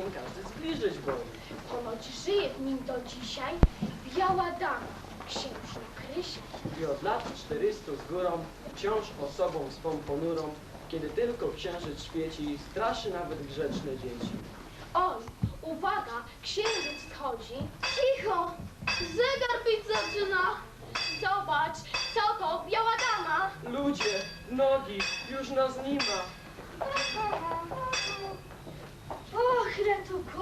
się każdy zbliżyć boi. Ponoć żyje w nim do dzisiaj biała dama, księżna Krysia. I od lat 400 z górą, wciąż osobą swą ponurą, kiedy tylko księżyc świeci, straszy nawet grzeczne dzieci. Oj, uwaga, księżyc schodzi. Cicho! Zegar bić zaczyna! Zobacz, co to, biała dama! Ludzie, nogi, już nas nie ma. kıran toku.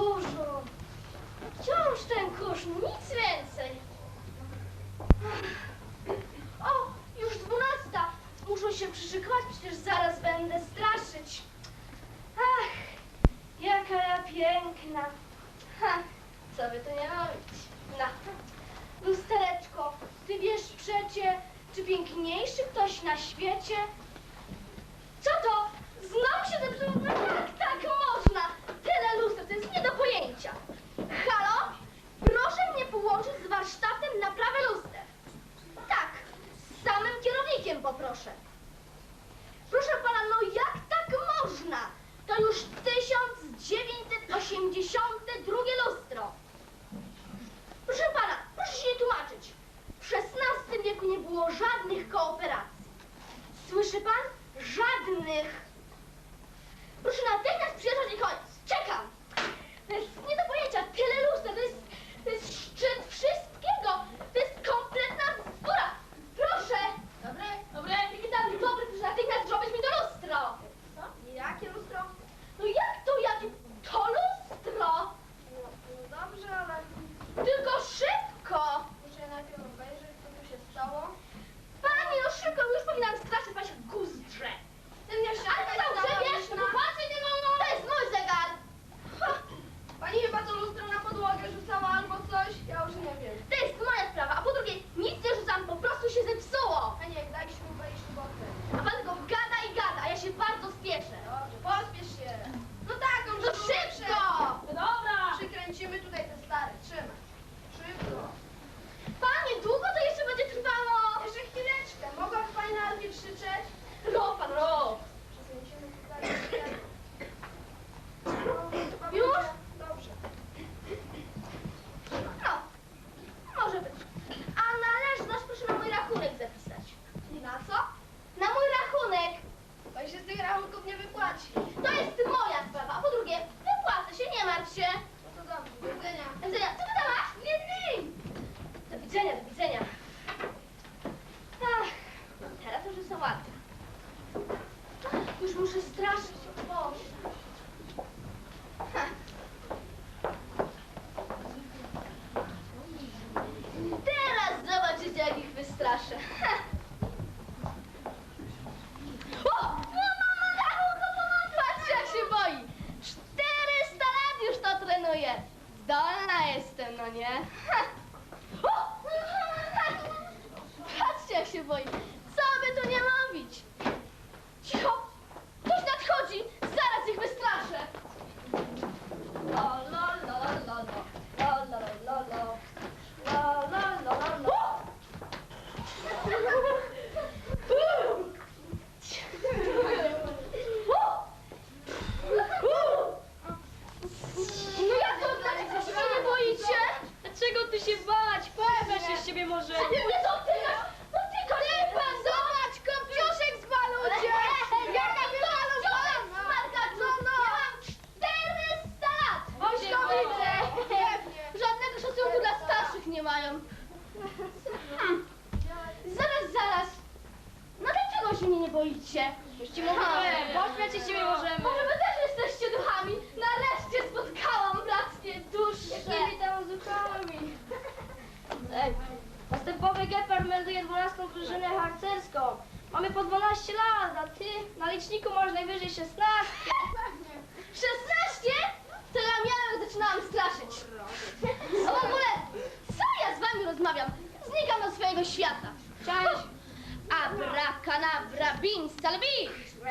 mam już 1982 lustro. Proszę pana, proszę się nie tłumaczyć. W XVI wieku nie było żadnych kooperacji. Słyszy pan? Żadnych. Proszę natychmiast przyjeżdżać i chodzić. Ты кого? ich wystraszę. drużynę harcerską. Mamy po 12 lat, a ty na liczniku masz najwyżej 16. 16? To ja miałem, zaczynałam straszyć. A w ogóle, co ja z wami rozmawiam? Znikam od swojego świata. Cześć. Abrakanabra, bin, salbi.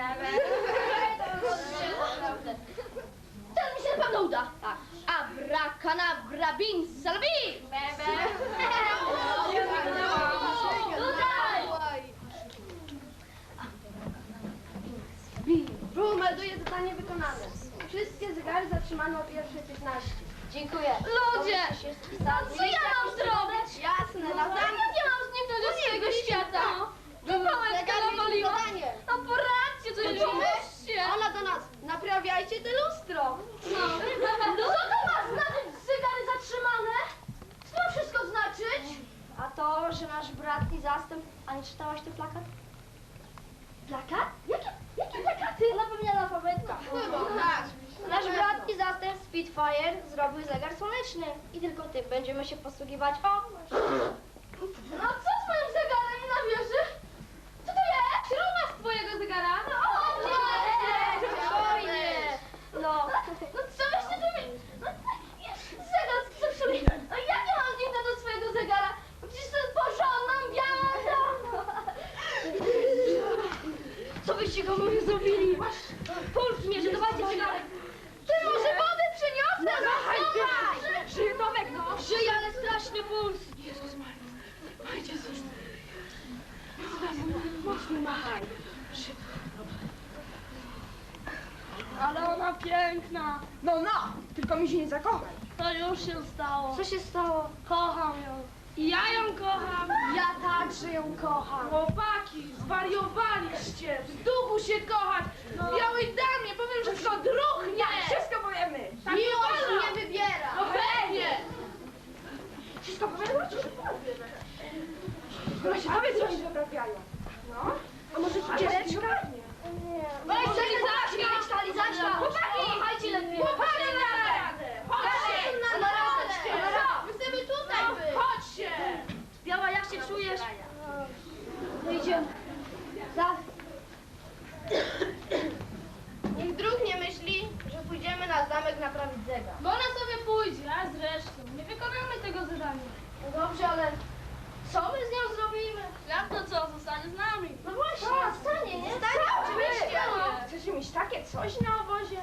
Teraz mi się na pewno uda. Tak. Abrakanabra, bin, salbi. Bebe. Król melduje zadanie wykonane. Wszystkie zegary zatrzymano o 1.15. Dziękuję. Ludzie! Co ja mam zrobić? Jasne, na zadanie. Ja nie mam zniknąć z tego no świata. Wypałeczka nawaliła. A poradźcie, coś pomóżcie. Ona do nas, naprawiajcie te lustro. No. Co to ma znaczyć zegary zatrzymane? Co to wszystko znaczyć? A to, że nasz bratni zastęp... A nie czytałaś ten plakat? Plakat? Ja Jakie, jakie plakaty? Ona pewnie analfabetka. tak. Nasz brat i zastęp Spitfire zrobił zegar słoneczny i tylko tym będziemy się posługiwać. O! No co z moim zegarem na wieży? Co to jest? Śruba z twojego zegara? No o nie! Spokojnie! No, No co byście tu mieli? No, zegar zepsuli. No jak ja mam zniknąć do swojego zegara? Przecież to jest porządną, białą co byście go mówię zrobili? Puls mnie, że dawajcie zegarek! Ty może wodę przyniosę? No chodź! Żyje Tomek, no! Żyje, ale straszny puls! Ale ona piękna! No, no, tylko mi się nie zakochaj. To już się stało. Kocham ją. I ja ją kocham. Ja także ją kocham. Chłopaki, zwariowaliście! W duchu się kochać! W białej damie! Powiem, że to druhnie! Wszystko powiemy. Tak nie Miłość wolno! nie wybiera. No pewnie! Wszystko powiemy, czy się powiemy? Właśnie powiedz, co się wyprawiają. No, a może cukiereczka? Weź sobie zaśmiać, tali zaśmiać! Chłopaki! Chłopaki na radę! Chodźcie! Na Chodźcie! My chcemy tutaj być. Chodźcie! Biała, jak się czujesz? No idziemy. Za... Niech druh nie myśli, że pójdziemy na zamek naprawić zegar. Bo ona sobie pójdzie, a zresztą nie wykonamy tego zadania. No dobrze, ale co my z nią zrobimy? Jak to co, zostanie z nami? No właśnie, stanie, nie? Stanie, oczywiście. no. Chcecie mieć takie coś na obozie?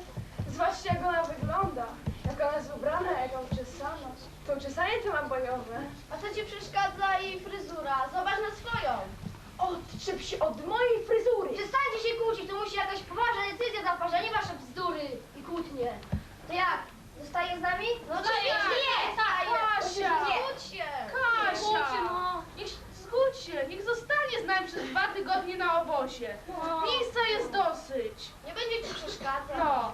Zwłaszcza jak ona wygląda. Jak ona jest ubrana, jak ją uczesana. To uczesanie to mam bojowe. A co ci przeszkadza jej fryzura? Zobacz na swoją. Odczep się od mojej fryzury. Przestańcie się kłócić, to musi jakaś poważna decyzja zapaść, a nie wasze bzdury i kłótnie. To jak? Zostaje z nami? No oczywiście. Nie, tak, Kasia. Nie. Kłóć się. Kasia! Niech zgódź się, niech zostanie z nami przez dwa tygodnie na obozie. Miejsca jest dosyć. Nie będzie ci przeszkadzać. No,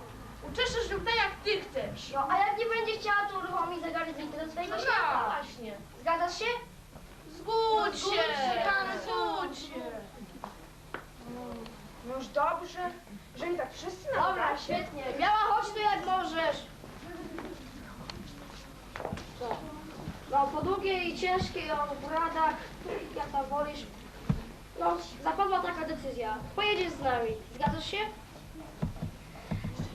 uczeszysz ją tak jak ty chcesz. No, a jak nie będzie chciała, to uruchomi zegar z do swojego No świata. właśnie. Zgadzasz się? Zgódź się! Zgódź się, Zgódź się! No już dobrze, że mi tak wszyscy Dobra, nabrali. świetnie. Biała, chodź tu jak możesz. No, po długiej i ciężkiej obradach, jak tam wolisz, no, zapadła taka decyzja. Pojedziesz z nami. Zgadzasz się?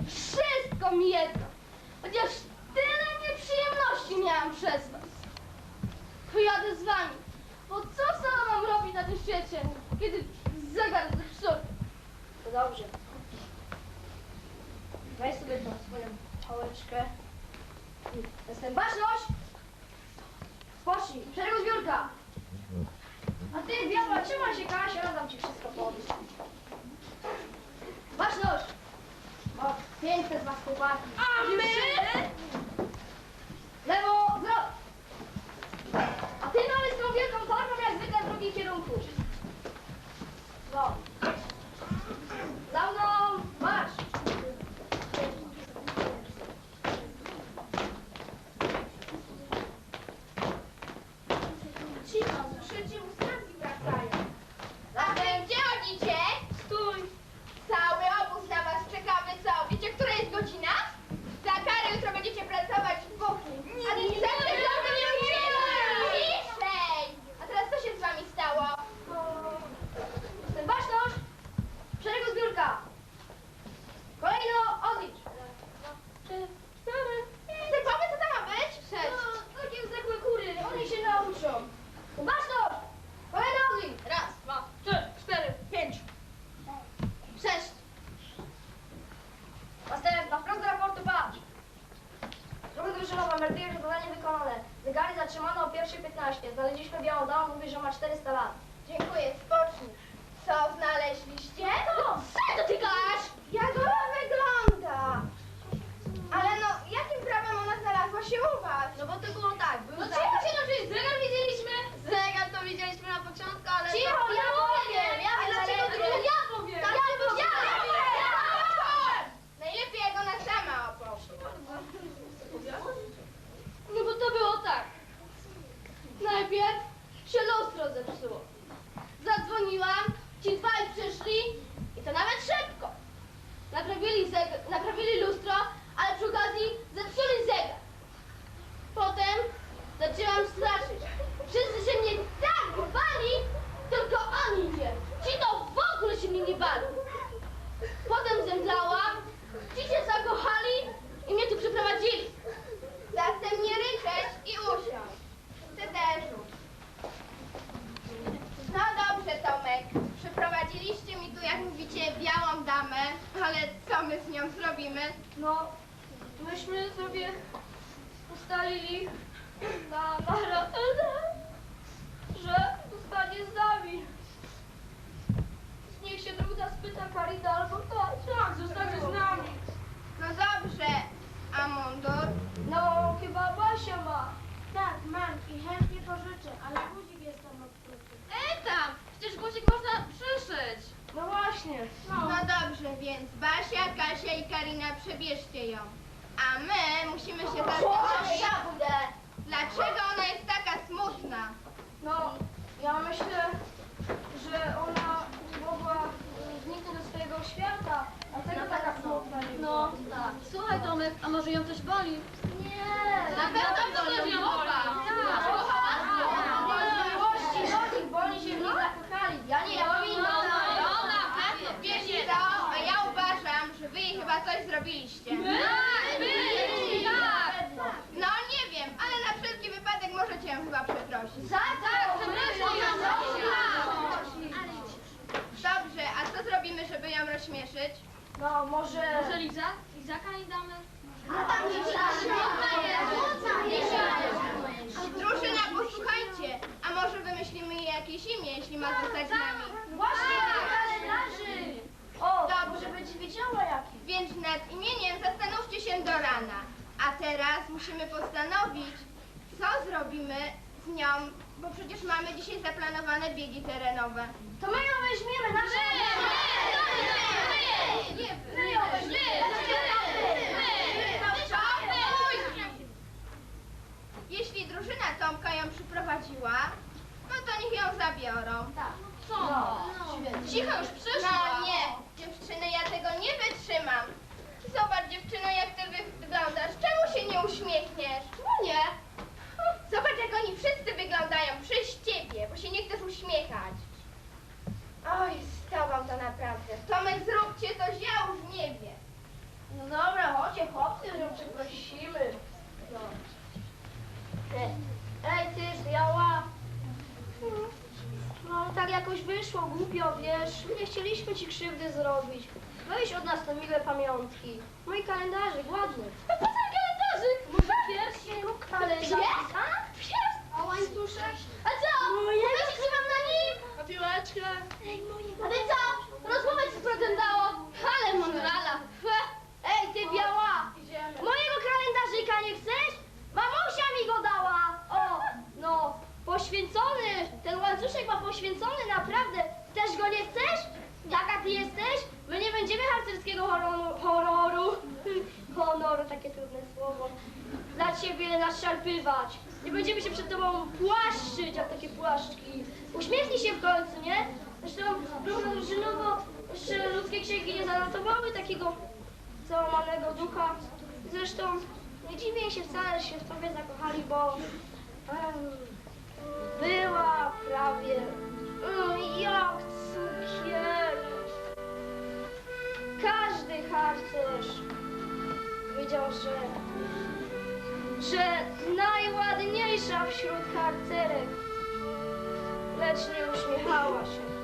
Wszystko mi jedno. Chociaż tyle nieprzyjemności miałam przez was. Pojadę z wami. Bo co sama mam robić na tym świecie, kiedy zegar zepsuty? To dobrze. Weź sobie tą swoją pałeczkę. Jestem baczność! Spocznij, przerwij zbiórka! A ty, Biała, trzymaj się, Kasia, ja dam ci wszystko powiem. Baczność! O, piękne z was chłopaki. A my? Lewo, zwrot! A ty mamy z tą wielką torbą jak zwykle w drugim kierunku. No. No, myśmy sobie ustalili na maratonę, że zostanie z nami. Niech się druga spyta Karina albo tak. Tak, zostanie z nami. No dobrze, a mundur? No, chyba Basia ma. Tak, mam i chętnie pożyczę, ale guzik jest tam odkryty. Ej tam, przecież guzik można przyszyć. No właśnie. No dobrze, więc Basia, Kasia i Karina przebierzcie ją. A my musimy się zastanowić, ja pójdę. dlaczego ona jest taka smutna. No, ja myślę, że ona mogła y, zniknąć ze swojego świata, dlatego taka smutna jest. No, tak. Słuchaj Tomek, a może ją coś boli? Nie. Na pewno coś ją Miłości, chodzi, bo oni się w zakochali. Ja nie, ja powinnam. Wiecie co, a ja uważam, że wy jej chyba coś zrobiliście. No nie wiem, ale na wszelki wypadek możecie ją chyba przeprosić. Za co? Dobrze, a co zrobimy, żeby ją rozśmieszyć? No, może... Może Liza? Lizaka nie damy? Drużyna, posłuchajcie, a może wymyślimy jej jakieś imię, jeśli ma zostać z nami. Właśnie! O, Dobrze. żeby ci wiedziała jaki. Więc nad imieniem zastanówcie się do rana. A teraz musimy postanowić, co zrobimy z nią, bo przecież mamy dzisiaj zaplanowane biegi terenowe. To my ją weźmiemy na My ją Jeśli drużyna Tomka ją przyprowadziła, no to niech ją zabiorą. No. Cicho już przyszła. No nie, dziewczyny, ja tego nie wytrzymam. Zobacz dziewczyno, jak ty wy- wyglądasz. Czemu się nie uśmiechniesz? No nie. Zobacz, jak oni wszyscy wyglądają przez ciebie, bo się nie chcesz uśmiechać. Oj, z tobą to naprawdę. Tomek, zróbcie coś, ja już nie wiem. No dobra, chodźcie chłopcy, że ją przeprosimy. No. Ej, ty, biała. No, tak jakoś wyszło, głupio, wiesz. Nie chcieliśmy ci krzywdy zrobić. Weź od nas te miłe pamiątki. Mój kalendarzyk, ładny. No po co kalendarzyk? Może pierścień? Kalendarzyk? A? Pierst? A łańcuszek? A co? Powiecie ci wam na nim? A piłeczkę? A ty co? Rozmowę ci sprezendało? Ale mądrala. Fe. Ej, ty biała! Mojego kalendarzyka nie chcesz? Mamusia mi go dała! O, no, poświęcony! Ten łańcuszek ma poświęcony, naprawdę. Też go nie chcesz? Jaka ty jesteś? My nie będziemy harcerskiego horroru, horroru. Honoru, takie trudne słowo. Dla ciebie naszarpywać. Nie będziemy się przed tobą płaszczyć, jak takie płaszczki. Uśmiechnij się w końcu, nie? Zresztą druga drużynowo jeszcze ludzkie księgi nie zanotowały takiego załamanego ducha. Zresztą nie dziwię się wcale, że się w tobie zakochali, bo em, była prawie mm, jak cukier. Każdy harcerz wiedział, że że najładniejsza wśród harcerek, lecz nie uśmiechała się.